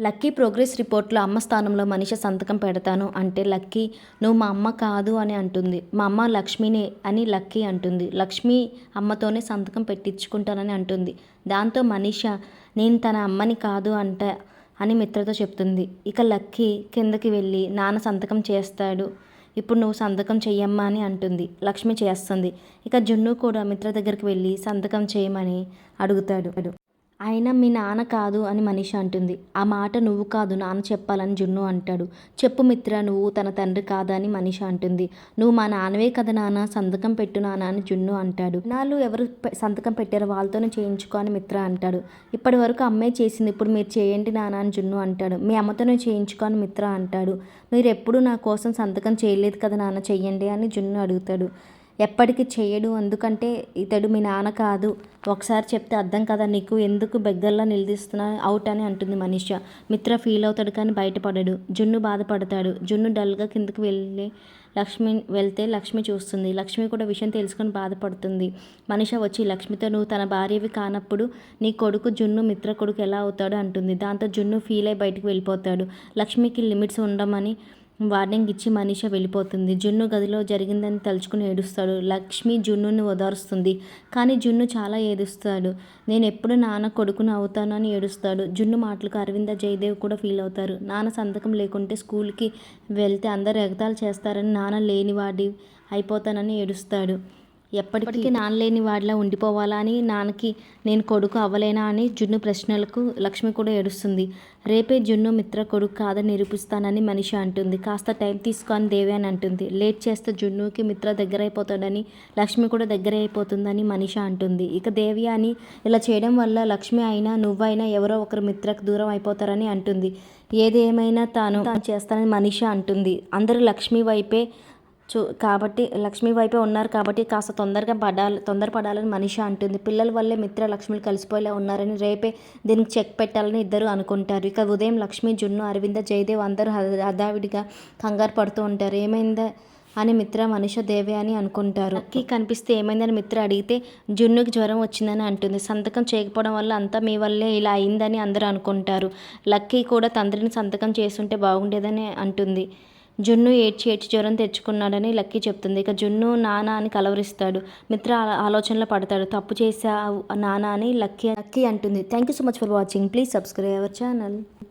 Lucky progress రిపోర్ట్లో అమ్మ స్థానంలో మనిషి సంతకం పెడతాను అంటే లక్కీ నువ్వు మా అమ్మ కాదు అని అంటుంది. మా అమ్మ లక్ష్మినే అని లక్కీ అంటుంది. లక్ష్మి అమ్మతోనే సంతకం పెట్టించుకుంటానని అంటుంది. దాంతో మనీష నేను తన అమ్మని కాదు అంట అని మిత్రతో చెప్తుంది. ఇక లక్కీ కిందకి వెళ్ళి నాన్న సంతకం చేస్తాడు ఇప్పుడు నువ్వు సంతకం చెయ్యమ్మా అని అంటుంది. లక్ష్మి చేస్తుంది. ఇక జున్ను కూడా మిత్ర దగ్గరికి వెళ్ళి సంతకం చేయమని అడుగుతాడు. అయినా మీ నాన్న కాదు అని మనిషి అంటుంది. ఆ మాట నువ్వు కాదు నాన్న చెప్పాలని జున్ను అంటాడు. చెప్పు మిత్ర నువ్వు తన తండ్రి కాదు అని మనిషి అంటుంది. నువ్వు మా నాన్నవే కదా నాన్న సంతకం పెట్టు నాన్న అని జున్ను అంటాడు. నాళ్ళు ఎవరు సంతకం పెట్టారో వాళ్ళతోనే చేయించుకో అని మిత్ర అంటాడు. ఇప్పటి వరకు అమ్మే చేసింది ఇప్పుడు మీరు చేయండి నాన్న అని జున్ను అంటాడు. మీ అమ్మతోనే చేయించుకో అని మిత్ర అంటాడు. మీరు ఎప్పుడు నా కోసం సంతకం చేయలేదు కదా నాన్న చెయ్యండి అని జున్ను అడుగుతాడు. ఎప్పటికీ చేయడు. ఎందుకంటే ఇతడు మీ నాన్న కాదు. ఒకసారి చెప్తే అర్థం కదా? నీకు ఎందుకు బెగ్గల్లా నిలదీస్తున్నా? అవుట్ అని అంటుంది మనీష. మిత్ర ఫీల్ అవుతాడు కానీ బయటపడడు. జున్ను బాధపడతాడు. జున్ను డల్గా కిందకి వెళ్ళి లక్ష్మి వెళ్తే లక్ష్మి చూస్తుంది. లక్ష్మి కూడా విషయం తెలుసుకొని బాధపడుతుంది. మనిష వచ్చి లక్ష్మితో నువ్వు తన భార్యవి కానప్పుడు నీ కొడుకు జున్ను మిత్ర కొడుకు ఎలా అవుతాడు? అంటుంది. దాంతో జున్ను ఫీల్ అయి బయటకు వెళ్ళిపోతాడు. లక్ష్మికి లిమిట్స్ ఉండమని వార్నింగ్ ఇచ్చి మనీష వెళ్ళిపోతుంది. జున్ను గదిలో జరిగిందని తలుచుకుని ఏడుస్తాడు. లక్ష్మి జున్నుని ఓదారుస్తుంది కానీ జున్ను చాలా ఏడుస్తాడు. నేను ఎప్పుడు నాన్న కొడుకును అవుతానని ఏడుస్తాడు. జున్ను మాటలకు అరవింద జయదేవ్ కూడా ఫీల్ అవుతారు. నాన్న సంతకం లేకుంటే స్కూల్కి వెళ్తే అందరు ఎగతాలు చేస్తారని నాన్న లేనివాడి అయిపోతానని ఏడుస్తాడు. ఎప్పటికీ నాన్న లేని వాడిలా ఉండిపోవాలా అని నాన్నకి నేను కొడుకు అవ్వలేనా అని జున్ను ప్రశ్నలకు లక్ష్మి కూడా ఏడుస్తుంది. రేపే జున్ను మిత్ర కొడుకు కాదని నిరూపిస్తానని మనిషి అంటుంది. కాస్త టైం తీసుకొని దేవి అని అంటుంది. లేట్ చేస్తే జున్నుకి మిత్ర దగ్గర అయిపోతాడని లక్ష్మి కూడా దగ్గర అయిపోతుందని మనిష అంటుంది. ఇక దేవి అని ఇలా చేయడం వల్ల లక్ష్మి అయినా నువ్వైనా ఎవరో ఒకరు మిత్రకు దూరం అయిపోతారని అంటుంది. ఏదేమైనా తాను తాను చేస్తానని మనిష అంటుంది. అందరూ లక్ష్మి వైపే చూ కాబట్టి లక్ష్మి వైపే ఉన్నారు కాబట్టి కాస్త తొందరగా పడాలి తొందర పడాలని మనిషి అంటుంది. పిల్లల వల్లే మిత్ర లక్ష్మిలు కలిసిపోయేలా ఉన్నారని రేపే దీనికి చెక్ పెట్టాలని ఇద్దరు అనుకుంటారు. ఇక ఉదయం లక్ష్మి జున్ను అరవింద జయదేవ్ అందరూ హదావిడిగా కంగారు పడుతూ ఉంటారు. ఏమైందా అని మిత్ర మనిష దేవే అని అనుకుంటారు. లక్కీ కనిపిస్తే ఏమైందని మిత్ర అడిగితే జున్నుకి జ్వరం వచ్చిందని అంటుంది. సంతకం చేయకపోవడం వల్ల అంతా మీ వల్లే ఇలా అయిందని అందరూ అనుకుంటారు. లక్కీ కూడా తండ్రిని సంతకం చేస్తుంటే బాగుండేదని అంటుంది. జున్ను ఏడ్చి ఏడ్చి జ్వరం తెచ్చుకున్నాడని లక్కీ చెప్తుంది. ఇక జున్ను నానా అని కలవరిస్తాడు. మిత్ర ఆ- ఆలోచనలో పడతాడు. తప్పు చేసా నానా అని లక్కీ లక్కీ అంటుంది. Thank you so much for watching. Please subscribe our channel.